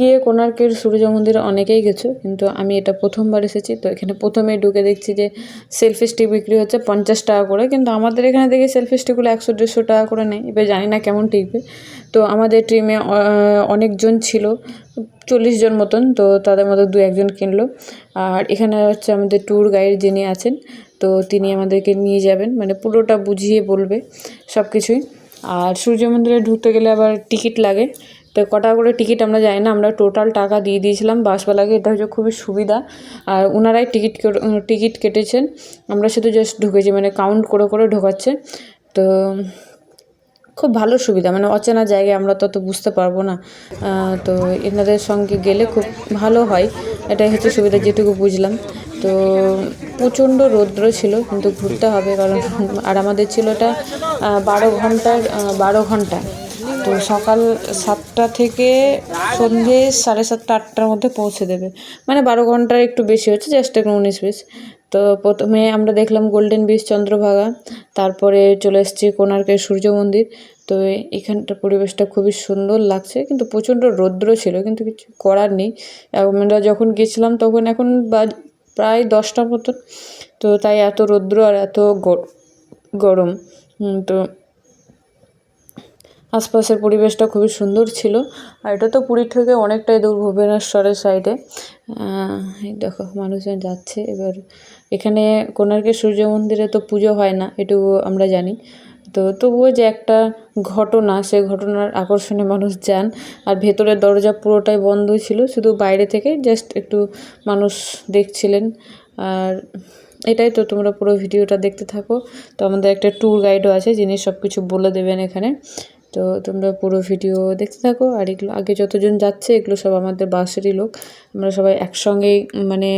গিয়ে কোণার্কের সূর্য মন্দিরে অনেকেই গেছো, কিন্তু আমি এটা প্রথমবার এসেছি, তো এখানে প্রথমে ঢুকে দেখছি যে সেলফি স্টিক বিক্রি হচ্ছে পঞ্চাশ টাকা করে, কিন্তু আমাদের এখানে দেখি সেলফি স্টিকগুলো একশো, দেড়শো টাকা করে নেয়, এবার জানি না কেমন টিকবে। তো আমাদের টিমে অনেকজন ছিল, চল্লিশ জন মতন, তো তাদের মধ্যে দু একজন কিনলো। আর এখানে হচ্ছে আমাদের ট্যুর গাইড যিনি আছেন, তো তিনি আমাদেরকে নিয়ে যাবেন মানে পুরোটা বুঝিয়ে বলবে সব কিছুই আর সূর্য মন্দিরে ঢুকতে গেলে আবার টিকিট লাগে তো কটা করে টিকিট আমরা জানি না, আমরা টোটাল টাকা দিয়ে দিয়েছিলাম। বাসওয়ালাকে এটা হচ্ছে খুবই সুবিধা। আর ওনারাই টিকিট টিকিট কেটেছেন। আমরা শুধু জাস্ট ঢুকেছি মানে কাউন্ট করে করে ঢোকাচ্ছে। তো খুব ভালো সুবিধা মানে অচেনা জায়গায় আমরা তত বুঝতে পারব না। তো এনাদের সঙ্গে গেলে খুব ভালো হয়। এটাই হচ্ছে সুবিধা, যেটুকু বুঝলাম। তো প্রচণ্ড রৌদ্র ছিল, কিন্তু ঘুরতে হবে কারণ আর আমাদের ছিল এটা বারো ঘণ্টার বারো ঘণ্টা। তো সকাল সাতটা থেকে সন্ধে সাড়ে সাতটা, আটটার মধ্যে পৌঁছে দেবে। মানে বারো ঘণ্টার একটু বেশি হচ্ছে জাস্ট একটু উনিশ বিশ তো প্রথমে আমরা দেখলাম গোল্ডেন বিচ চন্দ্রভাগা। তারপরে চলে এসেছি কোণার্কের সূর্য মন্দির। তো এখানটার পরিবেশটা খুবই সুন্দর লাগছে, কিন্তু প্রচণ্ড রৌদ্র ছিল, কিন্তু কিছু করার নেই। আমরা যখন গেছিলাম তখন এখন বা প্রায় দশটা মতন। তো তাই এত রৌদ্র আর এত গরম। তো আশপাশের পরিবেশটা খুবই সুন্দর ছিল। আর এটা তো পুরীর থেকে অনেকটাই দূর ভুবনেশ্বরের সাইডে দেখো, মানুষজন যাচ্ছে। এবার এখানে কোণার্কের সূর্য মন্দিরে তো পুজো হয় না, এটুকু আমরা জানি। তো তবুও যে একটা ঘটনা, সে ঘটনার আকর্ষণে মানুষ যান, আর ভেতরের দরজা পুরোটাই বন্ধ ছিল, শুধু বাইরে থেকে জাস্ট একটু মানুষ দেখছিলেন। আর এটাই তো, তোমরা পুরো ভিডিওটা দেখতে থাকো। তো আমাদের একটা ট্যুর গাইডও আছে, যিনি সব কিছু বলে দেবেন এখানে। তো তোমরা পুরো ভিডিও দেখতে থাকো, আর এগুলো আগে যতজন যাচ্ছে, এগুলো সব আমাদের বাসেরই লোক। আমরা সবাই একসঙ্গেই মানে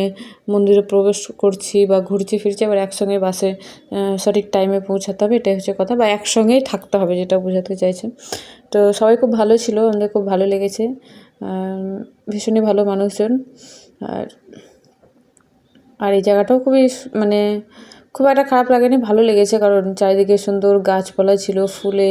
মন্দিরে প্রবেশ করছি বা ঘুরছি, ফিরছি, আবার একসঙ্গে বাসে সঠিক টাইমে পৌঁছাতে হবে, এটাই হচ্ছে কথা, বা একসঙ্গেই থাকতে হবে, যেটা বোঝাতে চাইছে তো সবাই খুব ভালো ছিল, আমাদের খুব ভালো লেগেছে। ভীষণই ভালো মানুষজন, আর আর এই জায়গাটাও খুবই মানে খুব একটা খারাপ লাগেনি, ভালো লেগেছে, কারণ চারিদিকে সুন্দর গাছপালা ছিল, ফুলে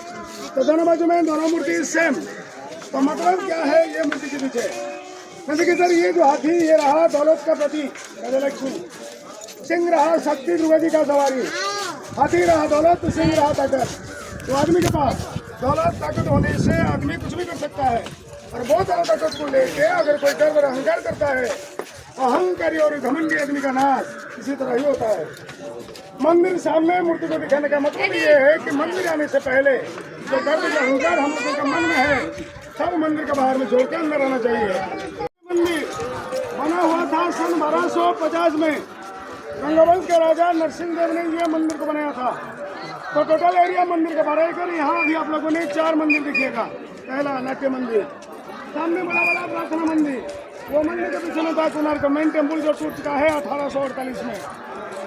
तो दोनों बाजू में दोनों मूर्ति सेम तो मतलब क्या है ये मूर्ति के पीछे? मतलब कि सर, ये जो हाथी, ये रहा दौलत का प्रतीक, गजलक्ष्मी। सिंह रहा शक्ति द्रुपदी का सवारी। हाथी रहा दौलत तो सिंह रहा ताकत। तो आदमी के पास दौलत, ताकत होने से आदमी कुछ भी कर सकता है। और बहुत सारा ताकत को लेके अगर कोई गर्व और अहंकार करता है अहंकारी और घमंडी आदमी का नाश इसी तरह ही होता है। मंदिर सामने मूर्ति को दिखाने का मतलब ये है कि मंदिर आने से पहले जो गर्व या अहंकार हम लोगों का मन में है, सब मंदिर के बाहर में छोड़ के अंदर आना चाहिए। मंदिर बना हुआ था सन बारह सौ पचास में। गंगावंश के राजा नरसिंह देव ने यह मंदिर को बनाया था। तो टोटल एरिया मंदिर के बारह एकड़ यहाँ अभी आप लोगों ने चार मंदिर दिखिएगा पहला नाट्य मंदिर, सामने बड़ा बड़ा प्रार्थना मंदिर। वो मंदिर के पीछे में था कुनार का मेन टेंपल जो टूट चुका है अठारह सौ अड़तालीस में।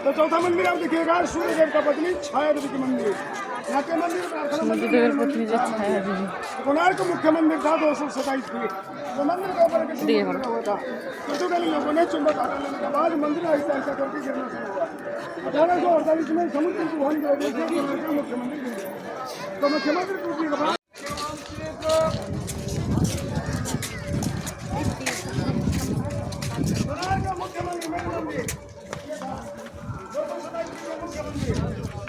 तो चौथा मंदिर आप देखिएगा सूर्य देव का पत्नी छाया देवी की मंदिर। मंदिर कोणार्क मुख्य मंदिर था दो सौ सताईस फीट तो मंदिर के ऊपर तो लोगों ने चुंबक हटा के बाद मंदिर ऐसा ऐसा करके गिरना शुरू हुआ अठारह सौ अड़तालीस में समुद्र की की वजह से कोणार्क का मुख्य मंदिर गिर गया तो मुख्यमंत्री के बाद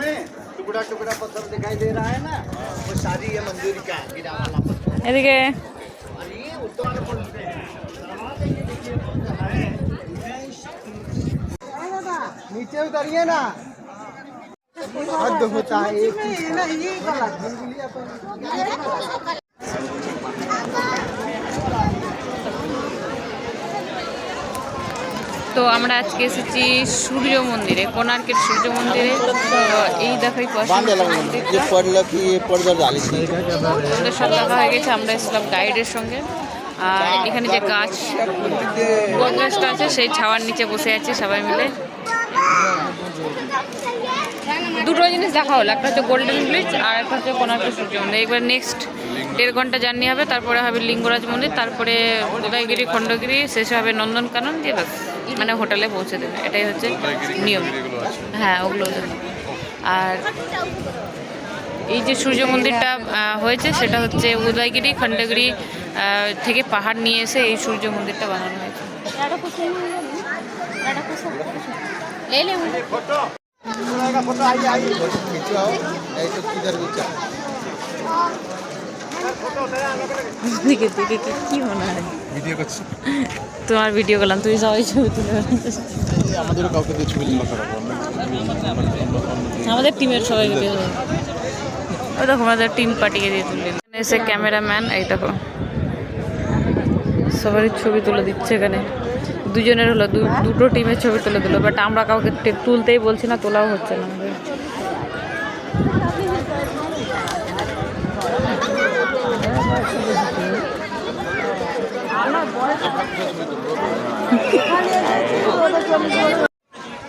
में टुकड़ा टुकड़ा पत्थर दिखाई दे रहा है ना वो शादी या मंजूरी का गिरा वाला पत्थर। ये नीचे उतरिए ना। हद होता है। एक তো আমরা আজকে এসেছি সূর্য মন্দিরে কোণার্কের সূর্য মন্দিরে। এই দেখাই সুন্দর সব দেখা হয়ে গেছে আমরা এসেছিলাম গাইডের সঙ্গে। আর এখানে যে গাছ গাছটা আছে সেই ছাওয়ার নিচে বসে আছে সবাই মিলে। দুটো জিনিস দেখা হলো একটা হচ্ছে গোল্ডেন ব্রিজ আর একটা হচ্ছে কোনার্কের সূর্য মন্দির। এবার নেক্সট দেড় ঘণ্টা জার্নি হবে তারপরে হবে লিঙ্গরাজ মন্দির তারপরে উদয়গিরি খণ্ডগিরি শেষ হবে নন্দনকানন দিয়ে মানে হোটেলে পৌঁছে দেবে। এটাই হচ্ছে নিয়ম। হ্যাঁ ওগুলো আর এই যে সূর্য মন্দিরটা হয়েছে সেটা হচ্ছে উদয়গিরি খণ্ডগিরি থেকে পাহাড় নিয়ে এসে এই সূর্য মন্দিরটা বানানো হয়েছে। এই তো দিকে দিকে কি কি মনে হয় ভিডিও করছি। তোমার ভিডিও করলাম তুমি সবাই ছবি তুলে আমাদেরও কাউকে দিয়ে ছবি পারব আমাদের টিমের সবাই ভিডিও ওই দেখো আমাদের টিম পাঠিয়ে দিয়ে এখানে এসে ক্যামেরাম্যান এই দেখো। সবারই ছবি তুলে দিচ্ছে এখানে। দুজনের হলো দুটো টিমের ছবি তুলে দিল বাট আমরা কাউকে তুলতেই বলছি না তোলাও হচ্ছে না।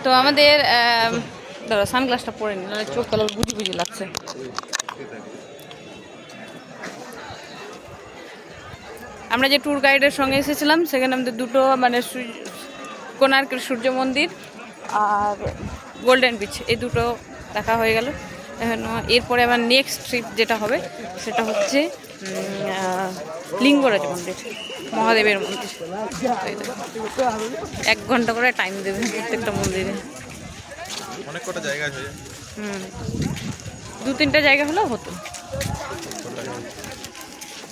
তো আমাদের আম, দাঁড়া সানগ্লাসটা পরে নাহলে চোখ কালার বুঝি বুঝি লাগছে। আমরা যে ট্যুর গাইডের সঙ্গে এসেছিলাম সেখানে আমাদের দুটো মানে কোণার্কের সূর্য মন্দির আর গোল্ডেন বিচ এই দুটো দেখা হয়ে গেল। এখন এরপরে আবার নেক্সট ট্রিপ যেটা হবে সেটা হচ্ছে লিঙ্গরাজ মন্দির মহাদেবের মন্দির। এক ঘণ্টা করে টাইম দেবে প্রত্যেকটা মন্দিরে। অনেক কটা জায়গা আছে। হুম। দু তিনটা জায়গা হলেও হতো।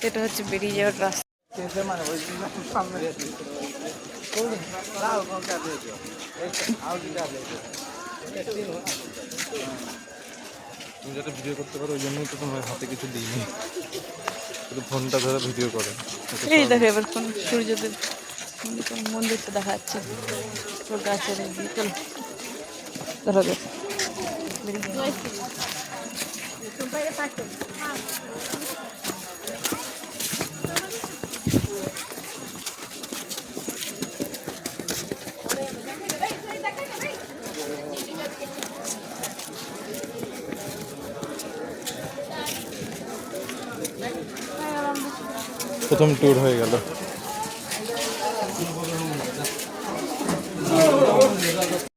এটা হচ্ছে বেরিয়ে যাওয়ার রাস্তা। তুমি যাতে ভিডিও করতে পারো ওই জন্যই তো তোমার হাতে কিছু দিইনি। শুধু ফোনটা ধরে ভিডিও করে এই দেখো এবার কোন সূর্যদেব মন্দির মন্দিরটা দেখা যাচ্ছে তোর গাছের চলো। ধরো দেখো বেরিয়ে প্রথম ট্যুর হয়ে গেল।